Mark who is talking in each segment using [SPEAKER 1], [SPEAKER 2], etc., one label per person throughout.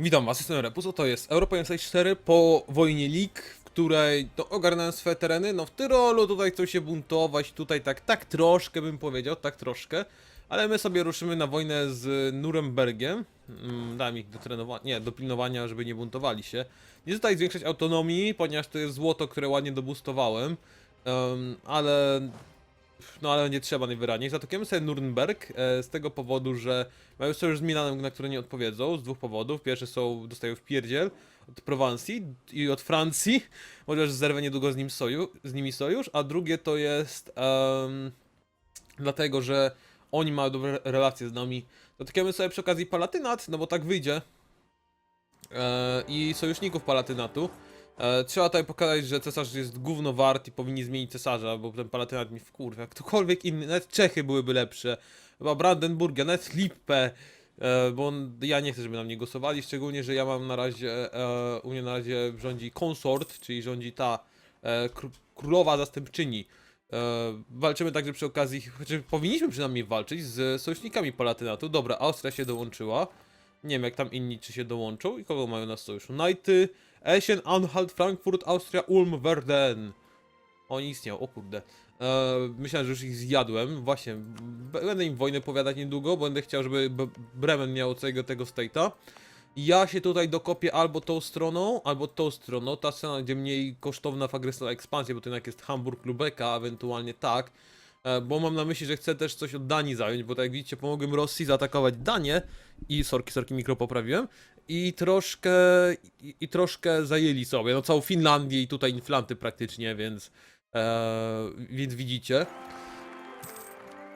[SPEAKER 1] Witam was, jestem Repuso, to jest Europa 4 po wojnie League, w której to ogarnąłem swoje tereny, no w Tyrolu tutaj chcą się buntować, tutaj tak, tak troszkę bym powiedział, tak troszkę, ale my sobie ruszymy na wojnę z Nurembergiem, mm, dałem ich do trenowania, nie, do pilnowania, żeby nie buntowali się, nie tutaj zwiększać autonomii, ponieważ to jest złoto, które ładnie dobustowałem, um, ale no ale nie trzeba najwyraźniej. Zaatakujemy sobie Nuremberg e, z tego powodu, że mają sojusz z Milanem, na który nie odpowiedzą, z dwóch powodów. Pierwszy są, dostają w pierdziel od Prowansji i od Francji, chociaż zerwę niedługo z, nim soju, z nimi sojusz, a drugie to jest em, dlatego, że oni mają dobre relacje z nami. Zaatakujemy sobie przy okazji Palatynat, no bo tak wyjdzie. E, I sojuszników Palatynatu. E, trzeba tutaj pokazać, że cesarz jest gówno wart i powinni zmienić cesarza, bo ten palatynat mi wkurwia. Ktokolwiek inny, nawet Czechy byłyby lepsze. Chyba Brandenburgia, nawet Lippe. E, bo on, ja nie chcę, żeby na mnie głosowali, szczególnie, że ja mam na razie, e, u mnie na razie rządzi konsort, czyli rządzi ta kró- królowa zastępczyni. Walczymy także przy okazji, znaczy powinniśmy przynajmniej walczyć z sojusznikami Palatynatu. Dobra, Austria się dołączyła. Nie wiem jak tam inni czy się dołączą i kogo mają na sojuszu. Knighty, Eschen, Anhalt, Frankfurt, Austria, Ulm, Verden. Oni istniał, o kurde. E, myślałem, że już ich zjadłem. Właśnie, będę im wojnę powiadać niedługo, bo będę chciał, żeby Bremen miał całego tego state'a. Ja się tutaj dokopię albo tą stroną, albo tą stroną. Ta strona będzie mniej kosztowna w agresywna ekspansję, bo to jednak jest Hamburg, Lubeka, ewentualnie tak. E, Bo mam na myśli, że chcę też coś od Danii zająć, bo tak jak widzicie, pomogłem Rosji zaatakować Danię i sorki, sorki, mikro poprawiłem i troszkę, i, i troszkę zajęli sobie, no całą Finlandię i tutaj Inflanty praktycznie, więc, e, więc widzicie.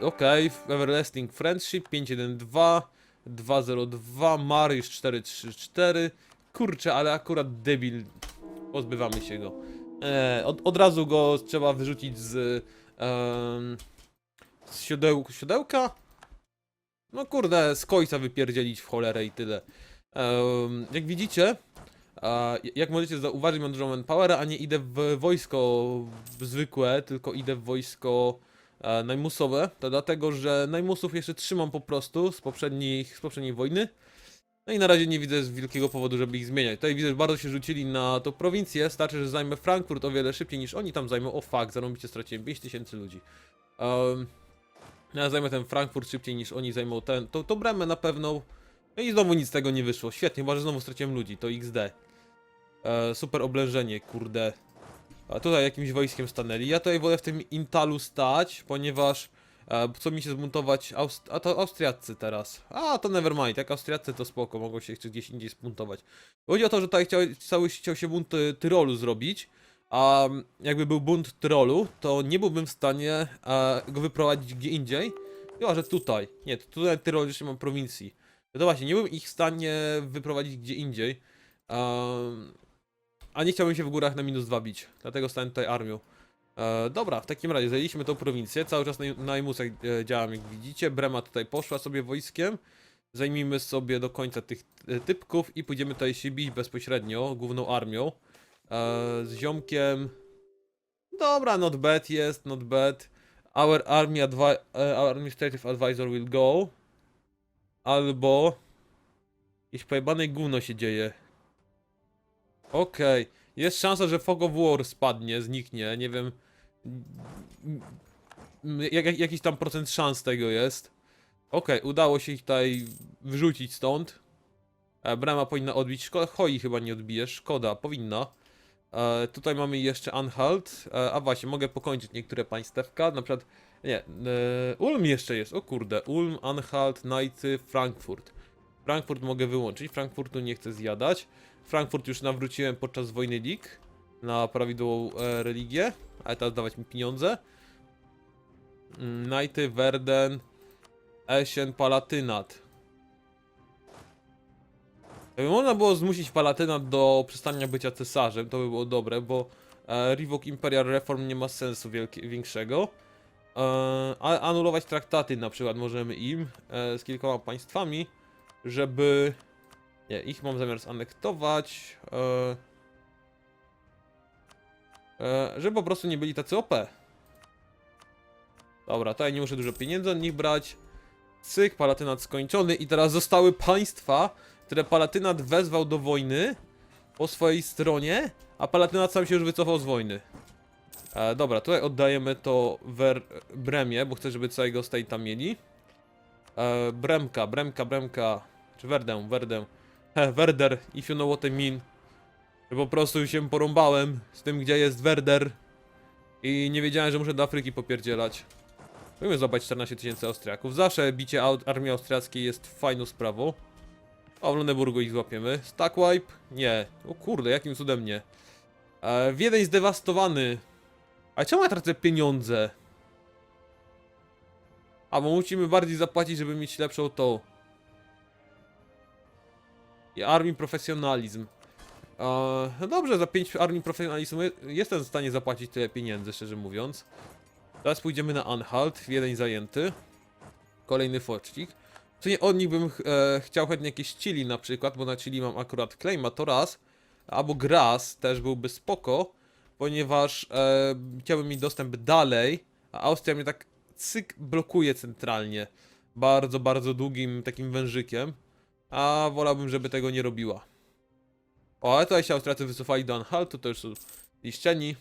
[SPEAKER 1] Okej, Everlasting Friendship 512, 202, Mariusz 434, kurczę, ale akurat debil, pozbywamy się go. E, od, od razu go trzeba wyrzucić z, em, z siodeł, siodełka? No kurde, z końca wypierdzielić w cholerę i tyle. Jak widzicie, jak możecie zauważyć, mam dużo manpowera, a nie idę w wojsko zwykłe, tylko idę w wojsko e, najmusowe. To dlatego, że najmusów jeszcze trzymam po prostu z, poprzednich, z poprzedniej wojny. No i na razie nie widzę wielkiego powodu, żeby ich zmieniać. Tutaj widzę, że bardzo się rzucili na tą prowincję. Starczy, że zajmę Frankfurt o wiele szybciej niż oni tam zajmą. O fuck, zarąbicie straciłem 5000 ludzi. Um, ja zajmę ten Frankfurt szybciej niż oni zajmą ten. To, to Bremę na pewno. No i znowu nic z tego nie wyszło. Świetnie, chyba znowu straciłem ludzi, to XD. E, super oblężenie, kurde. A tutaj jakimś wojskiem stanęli. Ja tutaj wolę w tym Intalu stać, ponieważ e, chcą mi się zbuntować Aust a to Austriacy teraz. A, to nevermind, jak Austriacy to spoko, mogą się jeszcze gdzieś indziej zbuntować. Chodzi o to, że tutaj chciał, cały chciał się bunt y, Tyrolu zrobić, a jakby był bunt Tyrolu, to nie byłbym w stanie e, go wyprowadzić gdzie indziej. Chyba, że tutaj. Nie, tutaj Tyrol jeszcze mam prowincji. No to właśnie, nie byłem ich w stanie wyprowadzić gdzie indziej. Um, a nie chciałbym się w górach na minus 2 bić. Dlatego stałem tutaj armią. E, dobra, w takim razie zajęliśmy tą prowincję. Cały czas na, Imusach e, działam, jak widzicie. Brema tutaj poszła sobie wojskiem. Zajmijmy sobie do końca tych e, typków i pójdziemy tutaj się bić bezpośrednio, główną armią. E, z ziomkiem. Dobra, not bad jest, not bad. Our army, advi- e, our administrative advisor will go. Albo... Jakieś pojebane gówno się dzieje. Okej. Jest szansa, że Fog of War spadnie, zniknie, nie wiem... Jak, jak, jakiś tam procent szans tego jest. Okej, udało się ich tutaj wyrzucić stąd. E, Brama powinna odbić, szkoda, Hoi chyba nie odbije, szkoda, powinna. E, tutaj mamy jeszcze Anhalt, e, a właśnie, mogę pokończyć niektóre państewka, na przykład, nie, e, Ulm jeszcze jest, o kurde, Ulm, Anhalt, Knighty, Frankfurt. Frankfurt mogę wyłączyć, Frankfurtu nie chcę zjadać. Frankfurt już nawróciłem podczas wojny League na prawidłową e, religię, ale teraz dawać mi pieniądze. Mm, Knighty, Verden, Eschen, Palatynat. Jakby można było zmusić Palatynat do przestania bycia cesarzem, to by było dobre, bo e, Revoke Imperial Reform nie ma sensu wielkie, większego. E, anulować traktaty na przykład możemy im e, z kilkoma państwami, żeby... Nie, ich mam zamiar zanektować. E, e, żeby po prostu nie byli tacy OP. Dobra, tutaj nie muszę dużo pieniędzy od nich brać. Cyk, palatynat skończony i teraz zostały państwa, które Palatynat wezwał do wojny po swojej stronie, a Palatynat sam się już wycofał z wojny. E, dobra, tutaj oddajemy to Wer Bremie, bo chcę, żeby całego state'a mieli. E, Bremka, Bremka, Bremka, czy Werdę, Werdę. He, Werder, if you know what I mean. Po prostu się porąbałem z tym, gdzie jest Werder. I nie wiedziałem, że muszę do Afryki popierdzielać. Musimy zobaczyć 14 tysięcy Austriaków. Zawsze bicie armii austriackiej jest fajną sprawą. O, w Lunenburgu ich złapiemy. Stack wipe? Nie. O kurde, jakim cudem nie. E, Wiedeń zdewastowany. A czemu ja tracę pieniądze? A, bo musimy bardziej zapłacić, żeby mieć lepszą tą. I armii profesjonalizm. E, no dobrze, za 5 armii profesjonalizmu je- jestem w stanie zapłacić tyle pieniędzy, szczerze mówiąc. Teraz pójdziemy na Anhalt, Wiedeń zajęty. Kolejny foczcik. W sumie od nich bym e, chciał chętnie jakieś chili na przykład, bo na chili mam akurat claima, to raz. Albo gras też byłby spoko, ponieważ e, chciałbym mieć dostęp dalej, a Austria mnie tak cyk blokuje centralnie. Bardzo, bardzo długim takim wężykiem. A wolałbym, żeby tego nie robiła. O, ale tutaj się Austriacy wycofali do Anhaltu, to już są liszczeni.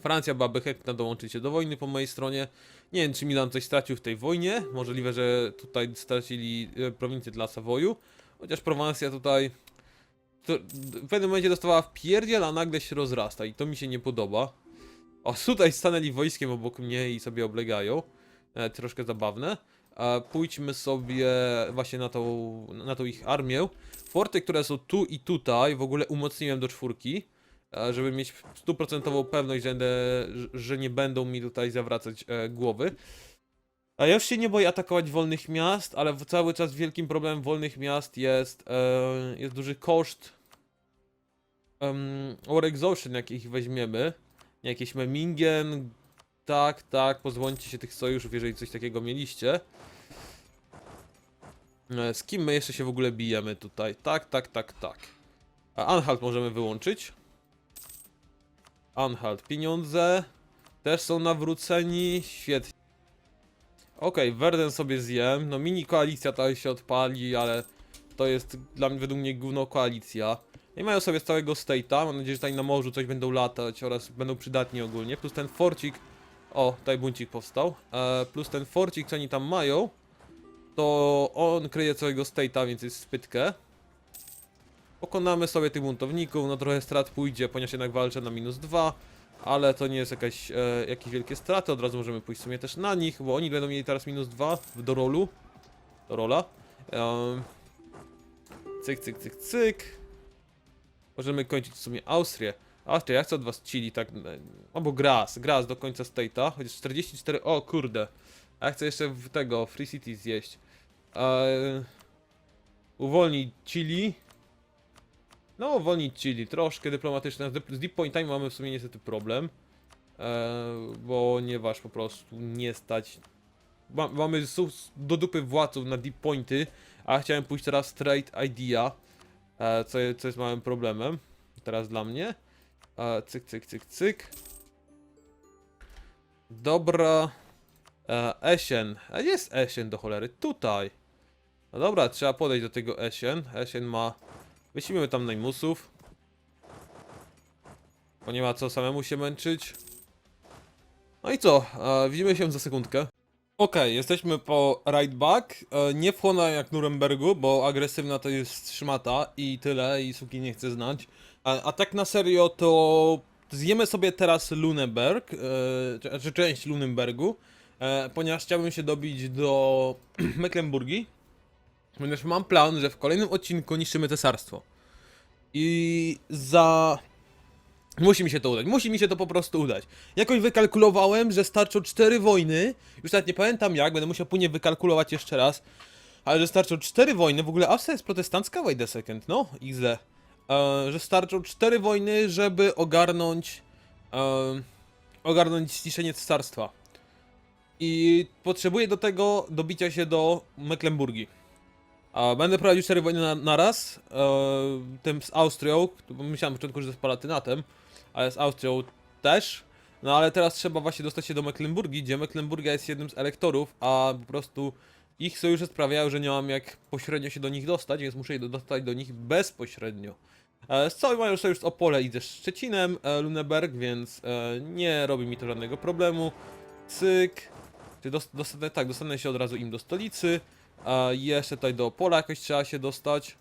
[SPEAKER 1] Francja byłaby chętna dołączyć się do wojny po mojej stronie. Nie wiem, czy Milan coś stracił w tej wojnie. Możliwe, że tutaj stracili e, prowincję dla Savoju. Chociaż Prowansja tutaj to w pewnym momencie dostawała w pierdziel, a nagle się rozrasta i to mi się nie podoba. O, tutaj stanęli wojskiem obok mnie i sobie oblegają. E, troszkę zabawne. E, pójdźmy sobie właśnie na tą, na tą ich armię. Forty, które są tu i tutaj, w ogóle umocniłem do czwórki, e, żeby mieć stuprocentową pewność, że, że nie będą mi tutaj zawracać e, głowy. A ja już się nie boję atakować wolnych miast, ale cały czas wielkim problemem wolnych miast jest, e, jest duży koszt War Exhaustion, jak ich weźmiemy. Jakieś Memmingen, tak, tak, pozbądźcie się tych sojuszów, jeżeli coś takiego mieliście. E, Z kim my jeszcze się w ogóle bijemy tutaj? Tak, tak, tak, tak. A Anhalt możemy wyłączyć. Anhalt, pieniądze też są nawróceni, świetnie. Okej, Werden sobie zjem. No mini koalicja to się odpali, ale to jest dla mnie według mnie gówno koalicja. I mają sobie z całego state'a. Mam nadzieję, że tutaj na morzu coś będą latać oraz będą przydatni ogólnie. Plus ten forcik. O, tutaj buncik powstał. E, plus ten forcik, co oni tam mają. To on kryje całego state'a, więc jest spytkę. Pokonamy sobie tych buntowników. No trochę strat pójdzie, ponieważ jednak walczę na minus 2. Ale to nie jest jakaś, e, jakieś wielkie straty, od razu możemy pójść w sumie też na nich, bo oni będą mieli teraz minus 2 w dorolu. Dorola. Um, cyk, cyk, cyk, cyk. Możemy kończyć w sumie Austrię. Austria, ja chcę od was chili, tak, e, albo gras, gras do końca state'a, chociaż 44, o kurde. A ja chcę jeszcze tego, Free City zjeść. Eee, uwolnić chili. No, uwolnić Chili, troszkę dyplomatyczne. Z Deep Pointami mamy w sumie niestety problem. E, ponieważ po prostu nie stać. Ma, mamy do dupy władców na Deep Pointy, a chciałem pójść teraz straight idea, e, co, co jest małym problemem. Teraz dla mnie. E, cyk, cyk, cyk, cyk. Dobra. E, Esien. A gdzie jest Esien do cholery? Tutaj. No dobra, trzeba podejść do tego Esien. Esien ma Wyślijmy tam najmusów. Bo nie ma co samemu się męczyć. No i co? E, widzimy się za sekundkę. Okej, jesteśmy po ride back. E, nie wchłona jak Nurembergu, bo agresywna to jest szmata i tyle, i suki nie chcę znać. A, a tak na serio to zjemy sobie teraz Lunenberg, e, czy, czy część Lunenbergu, e, ponieważ chciałbym się dobić do Mecklenburgii. Ponieważ mam plan, że w kolejnym odcinku niszczymy cesarstwo. I za. Musi mi się to udać. Musi mi się to po prostu udać. Jakoś wykalkulowałem, że starczą cztery wojny. Już nawet nie pamiętam jak, będę musiał później wykalkulować jeszcze raz. Ale że starczą cztery wojny. W ogóle Austria jest protestancka? Wait a second, no, XD. E, że starczą cztery wojny, żeby ogarnąć. E, ogarnąć zniszczenie cesarstwa. I potrzebuję do tego dobicia się do Mecklenburgii. Będę prowadził cztery wojny na, na raz. E, tym z Austrią, myślałem na początku, że z Palatynatem, ale z Austrią też. No ale teraz trzeba właśnie dostać się do Mecklenburgii, gdzie Mecklenburgia jest jednym z elektorów, a po prostu ich sojusze sprawiają, że nie mam jak pośrednio się do nich dostać, więc muszę się dostać do nich bezpośrednio. E, z całym mają sojusz z Opole i ze Szczecinem, e, Luneberg, więc nie robi mi to żadnego problemu. Cyk. Dostanę, tak, dostanę się od razu im do stolicy. A jeszcze tutaj do Opola jakoś trzeba się dostać.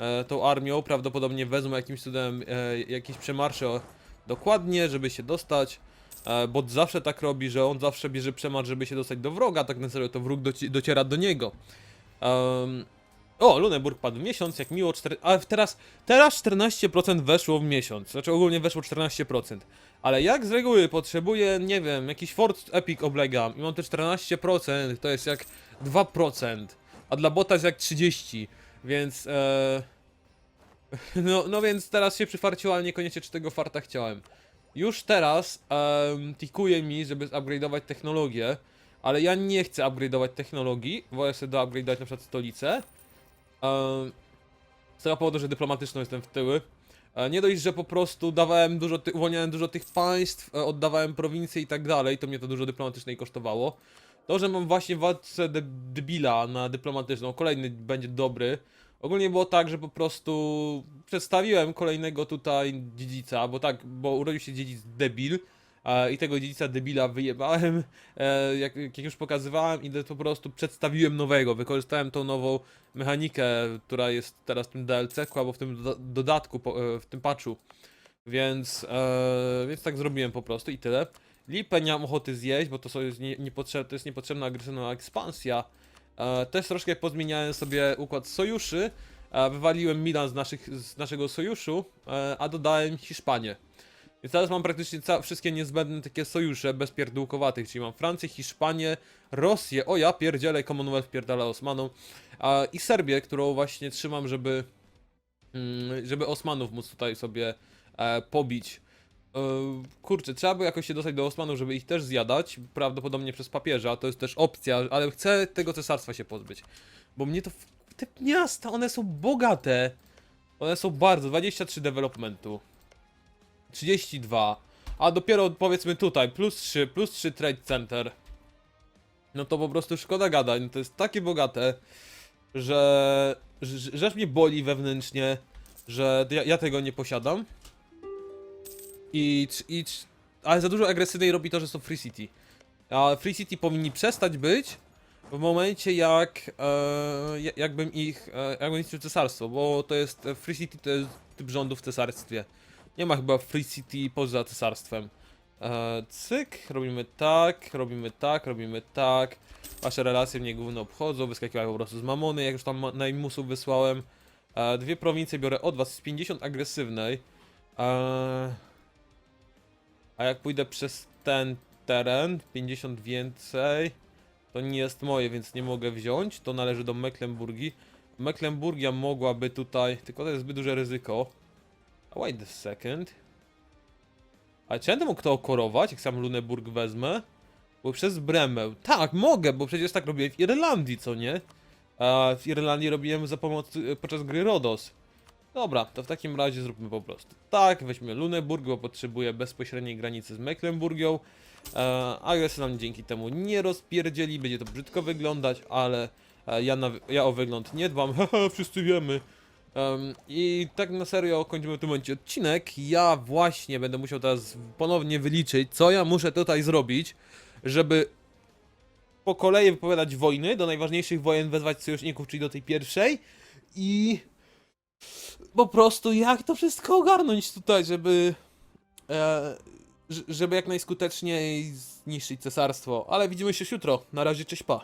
[SPEAKER 1] E, tą armią prawdopodobnie wezmą jakimś cudem e, jakieś przemarsze dokładnie, żeby się dostać. E, bo zawsze tak robi, że on zawsze bierze przemarsz, żeby się dostać do wroga, tak na serio to wróg doci- dociera do niego. O, Luneburg padł w miesiąc, jak miło, 4... ale teraz, teraz 14% weszło w miesiąc, znaczy ogólnie weszło 14%. Ale jak z reguły potrzebuję, nie wiem, jakiś Ford Epic oblegam i mam te 14%, to jest jak 2%, a dla bota jest jak 30%, więc e... no, no więc teraz się przyfarciło, ale niekoniecznie czy tego farta chciałem. Już teraz um, tikuje mi, żeby upgrade'ować technologię, ale ja nie chcę upgrade'ować technologii, wolę sobie doupgrade'ować na przykład stolicę. Um, z tego powodu, że dyplomatyczną jestem w tyły. E, Nie dość, że po prostu dawałem dużo, uwolniałem dużo tych państw, e, oddawałem prowincje i tak dalej, to mnie to dużo dyplomatycznej kosztowało. To, że mam właśnie władcę de debila na dyplomatyczną, kolejny będzie dobry. Ogólnie było tak, że po prostu przedstawiłem kolejnego tutaj dziedzica, bo tak, bo urodził się dziedzic debil i tego dziedzica debila wyjebałem, e, jak, jak już pokazywałem i po prostu przedstawiłem nowego, wykorzystałem tą nową mechanikę, która jest teraz w tym DLC-ku albo w tym doda- dodatku, e, w tym patchu. Więc, e, więc tak zrobiłem po prostu i tyle. Lipę nie mam ochoty zjeść, bo to, są, jest, nie, niepotrzeb, to jest niepotrzebna agresywna ekspansja. E, też troszkę pozmieniałem sobie układ sojuszy. E, wywaliłem Milan z, naszych, z naszego sojuszu, e, a dodałem Hiszpanię. Więc teraz mam praktycznie wszystkie niezbędne takie sojusze bezpierdółkowatych, czyli mam Francję, Hiszpanię, Rosję, o ja pierdzielę, Commonwealth pierdala Osmanom, a, i Serbię, którą właśnie trzymam, żeby, mm, żeby Osmanów móc tutaj sobie e, pobić. E, kurczę, trzeba by jakoś się dostać do Osmanów, żeby ich też zjadać, prawdopodobnie przez papieża, to jest też opcja, ale chcę tego cesarstwa się pozbyć, bo mnie to, te miasta, one są bogate, one są bardzo, 23 developmentu, 32, a dopiero powiedzmy tutaj, plus 3, plus 3 trade center, no to po prostu szkoda gadań, to jest takie bogate, że, że, że mnie boli wewnętrznie, że ja, ja tego nie posiadam. I, i ale za dużo agresywnej robi to, że są Free City. A Free City powinni przestać być w momencie jak e, ja- jakbym ich, e, jakbym ich cesarstwo, bo to jest, e, Free City to jest typ rządu w cesarstwie. Nie ma chyba Free City poza cesarstwem. E, cyk, robimy tak, robimy tak, robimy tak. Wasze relacje mnie głównie obchodzą, wyskakiwają po prostu z mamony, jak już tam najmusów wysłałem. E, dwie prowincje biorę od was z 50 agresywnej. E, a jak pójdę przez ten teren, 50 więcej, to nie jest moje, więc nie mogę wziąć. To należy do Mecklenburgii. Mecklenburgia mogłaby tutaj, tylko to jest zbyt duże ryzyko. Wait a second. A czy będę mógł to okorować, jak sam Luneburg wezmę? Bo przez Bremę. Tak, mogę, bo przecież tak robiłem w Irlandii, co nie? A w Irlandii robiłem za pomocą, podczas gry Rodos. Dobra, to w takim razie zróbmy po prostu tak, weźmy Luneburg, bo potrzebuję bezpośredniej granicy z Mecklenburgią. E, agresy nam dzięki temu nie rozpierdzieli, będzie to brzydko wyglądać, ale e, ja, na, ja o wygląd nie dbam, wszyscy wiemy. Em, I tak na serio kończymy w tym momencie odcinek. Ja właśnie będę musiał teraz ponownie wyliczyć, co ja muszę tutaj zrobić, żeby po kolei wypowiadać wojny, do najważniejszych wojen wezwać sojuszników, czyli do tej pierwszej i po prostu jak to wszystko ogarnąć tutaj, żeby e, żeby jak najskuteczniej zniszczyć cesarstwo. Ale widzimy się jutro. Na razie, cześć pa.